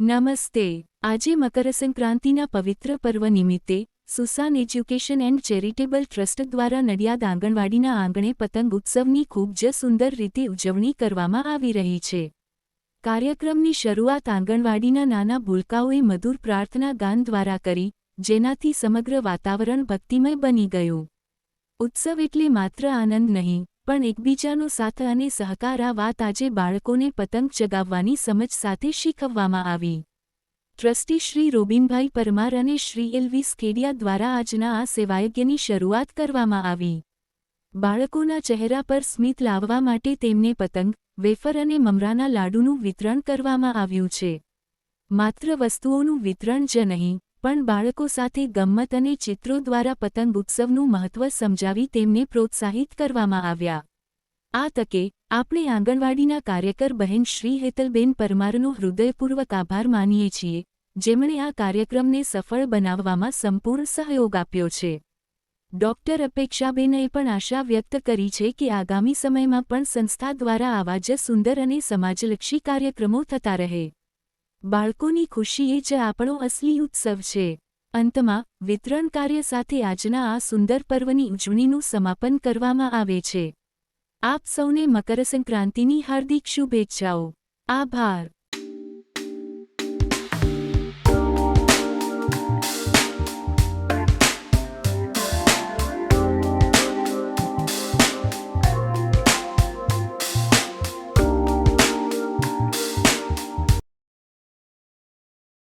નમસ્તે. આજે મકરસંક્રાંતિના પવિત્ર પર્વ નિમિત્તે Susan education and charitable trust દ્વારા નડિયાદ આંગણવાડીના આંગણે પતંગ ઉત્સવની ખૂબ જ સુંદર રીતે ઉજવણી કરવામાં આવી રહી છે. કાર્યક્રમની શરૂઆત આંગણવાડીના નાના ભૂલકાઓએ મધુર પ્રાર્થના ગાન દ્વારા કરી, જેનાથી સમગ્ર વાતાવરણ ભક્તિમય બની ગયું. ઉત્સવ એટલે માત્ર આનંદ નહીં પણ એકબીજાનો સાથ અને સહકાર આ વાત આજે બાળકોને પતંગ ચગાવવાની સમજ સાથે શીખવવામાં આવી. ટ્રસ્ટી શ્રી રોબિનભાઈ પરમાર અને શ્રી એલવી સ્કેડિયા દ્વારા આજના આ સેવાયજ્ઞની શરૂઆત કરવામાં આવી. બાળકોના ચહેરા પર સ્મિત લાવવા માટે તેમને પતંગ, વેફર અને મમરાના લાડુનું વિતરણ કરવામાં આવ્યું છે. માત્ર વસ્તુઓનું વિતરણ જ નહીં પણ બાળકો સાથે ગમ્મત અને ચિત્રો દ્વારા પતંગ ઉત્સવનું મહત્વ સમજાવી તેમને પ્રોત્સાહિત કરવામાં આવ્યા. આ તકે, આપણે આંગણવાડીના કાર્યકર બહેન શ્રી હેતલબેન પરમારનો હૃદયપૂર્વક આભાર માનીએ છીએ, જેમણે આ કાર્યક્રમને સફળ બનાવવામાં સંપૂર્ણ સહયોગ આપ્યો છે. ડોક્ટર અપેક્ષાબેનએ પણ આશા વ્યક્ત કરી છે કે આગામી સમયમાં પણ સંસ્થા દ્વારા આવા જ સુંદર અને સમાજલક્ષી કાર્યક્રમો થતા રહે. બાળકોની ખુશી એ જ આપણો અસલી ઉત્સવ છે. અંતમાં, વિતરણ કાર્ય સાથે આજના આ સુંદર પર્વની ઉજવણીનું સમાપન કરવામાં આવે છે. આપ સૌને મકરસંક્રાંતિની હાર્દિક શુભેચ્છાઓ. આભાર.